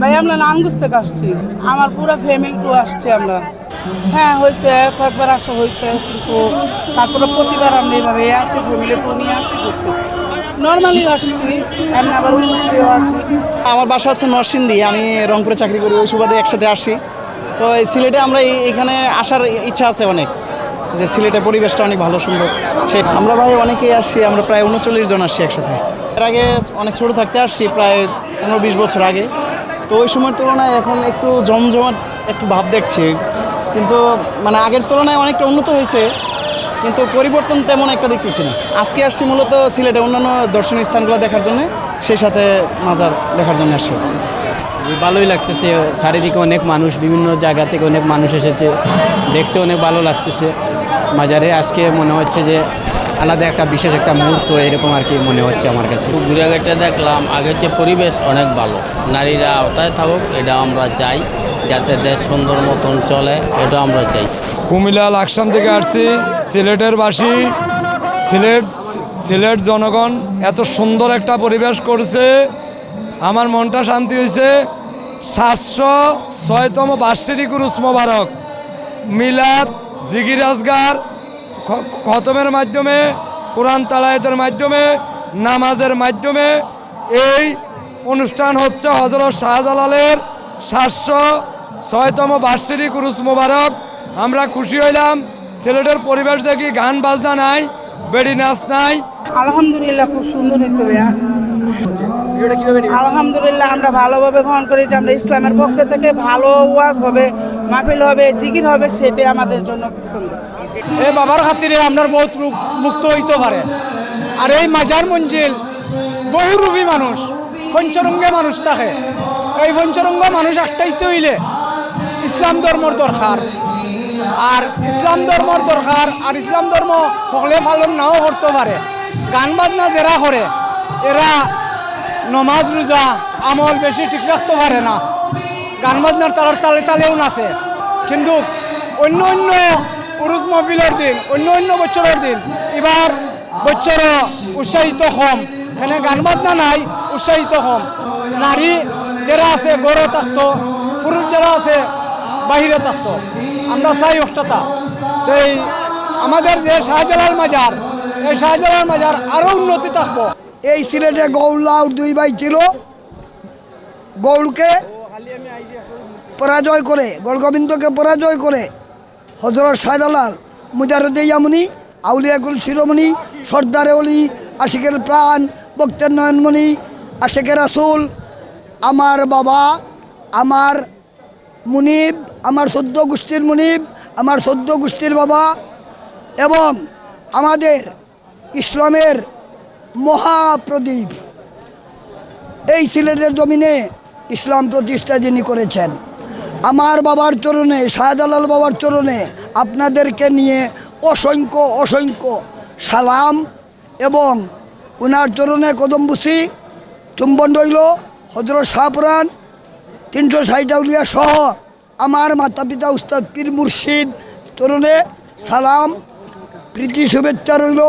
ভাই, আমরা নানগুজ থেকে আসছি। আমার পুরো ফ্যামিলি টু আসছি আমরা। হ্যাঁ হয়েছে, কয়েকবার আসা হয়েছে, কিন্তু তারপরে প্রতিবার আমরা এইভাবে আসি ফ্যামিলি টু নিয়ে আসি ঘুরতে। আসছি, এমনি আবার আসি। আমার বাসা হচ্ছে নরসিংদী, আমি রংপুরে চাকরি করি, ওই সুবাদে একসাথে আসি। তো এই সিলেটে আমরা এখানে আসার ইচ্ছা আছে অনেক, যে সিলেটের পরিবেশটা অনেক ভালো, সুন্দর। সে আমরা ভাই অনেকেই আসছি আমরা প্রায় উনচল্লিশ জন আসছি একসাথে। এর আগে অনেক ছোটো থাকতে আসছি, প্রায় পনেরো বিশ বছর আগে। তো ওই সময়ের তুলনায় এখন একটু জমজমাট একটু ভাব দেখছি। কিন্তু মানে আগের তুলনায় অনেকটা উন্নত হয়েছে, কিন্তু পরিবর্তন তেমন একটা দেখতেছি না। আজকে আসছি মূলত সিলেটে অন্যান্য দর্শনীয় স্থানগুলো দেখার জন্য, সেই সাথে মাজার দেখার জন্য আসছি। ভালোই লাগতেছে, চারিদিকে অনেক মানুষ, বিভিন্ন জায়গা থেকে অনেক মানুষ এসেছে, দেখতে অনেক ভালো লাগতেছে। মাজারে আজকে মনে হচ্ছে যে আলাদা একটা বিশেষ একটা মুহূর্ত এরকম আর কি মনে হচ্ছে আমার কাছে। ঘুরে দেখলাম আগের যে পরিবেশ অনেক ভালো। নারীরা আওতায় থাকুক এটা আমরা চাই যাতে দেশ সুন্দর মতন চলে এটা আমরা চাই। কুমিল্লা লাকসাম থেকে আসছি সিলেটের বাসী সিলেট সিলেট জনগণ এত সুন্দর একটা পরিবেশ করছে আমার মনটা শান্তি হয়েছে। সাতশো ছয়তম বার্ষিক কুরুস মোবারক মিলাদ জিগির আজগার খ- খতমের মাধ্যমে, কোরআন তালায়তের মাধ্যমে, নামাজের মাধ্যমে এই অনুষ্ঠান হচ্ছে হজরত শাহজালালের সাতশো ছয়তম বার্ষিক কুরুস মোবারক। আমরা খুশি হইলাম, সিলেটের পরিবেশ দেখি, গান বাজনা নাই, বেড়ি নাচ নাই। আলহামদুলিল্লাহ, খুব সুন্দর হয়েছে ভাইয়া। আলহামদুলিল্লাহ, আমরা ভালোভাবে গ্রহণ করি যে আমরা ইসলামের পক্ষ থেকে ভালো ওয়াজ হবে, মাহফিল হবে, জিকির হবে, সেটাই আমাদের জন্য পছন্দ। এই বাবার খাতিরে আপনার বহুত রূপ মুক্ত হইতে পারে। আর এই মাজার মঞ্জিল বহুরূপী মানুষ, পঞ্চরঙ্গে মানুষ থাকে। এই পঞ্চরঙ্গ মানুষ একটাইতে হইলে ইসলাম ধর্মর দরকার। আর ইসলাম ধর্মর দরকার আর ইসলাম ধর্ম সকলে পালন নাও করতে পারে। গান বাজনা যারা করে, এরা নমাজ, রোজা, আমল বেশি ঠিক রাখতে পারে না। গান বাজনার তালার তালে তালেও নাচে। কিন্তু অন্য অন্য উরুজ মহফিলের দিন অন্য অন্য বছরের দিন। এবার বছর উৎসাহিত কম এখানে গান বাজনা নাই, উৎসাহিত কম নারী যারা আছে, গড়ে থাকতো, পুরুষ যারা আছে, বাহিরে থাকতো। আমরা চাই অষ্টতা। এই আমাদের যে শাহজালাল মাজার, এই শাহজালাল মাজার আরও উন্নতি থাকব। এই সিলেটে গৌলাউর দুই ভাই ছিল। গৌড়কে পরাজয় করে গৌরগোবিন্দকে পরাজয় করে হজরত মুজারুদ্দে ইয়ামুনি আউলিয়াকুল শিরোমণি, সর্দারে অলি, আশিকের প্রাণ, বক্তের নয়নমণি, আশেকের রাসুল, আমার বাবা, আমার মুনিব, আমার সদ্য গোষ্ঠীর মুনিব, আমার সদ্য গোষ্ঠীর বাবা এবং আমাদের ইসলামের মহাপ্রদীপ। এই সিলেটের জমিনে ইসলাম প্রতিষ্ঠা যিনি করেছেন। আমার বাবার চরণে, শাহজালাল বাবার চরণে আপনাদেরকে নিয়ে অসংখ্য অসংখ্য সালাম এবং ওনার চরণে কদমবুসি চুম্বন রইল, হজরত শাহপুরাণ তিনশো ষাটউলিয়া সহ আমার মাতা পিতা উস্তাদ পীর মুর্শিদ চরণে সালাম, প্রীতি শুভেচ্ছা রইল।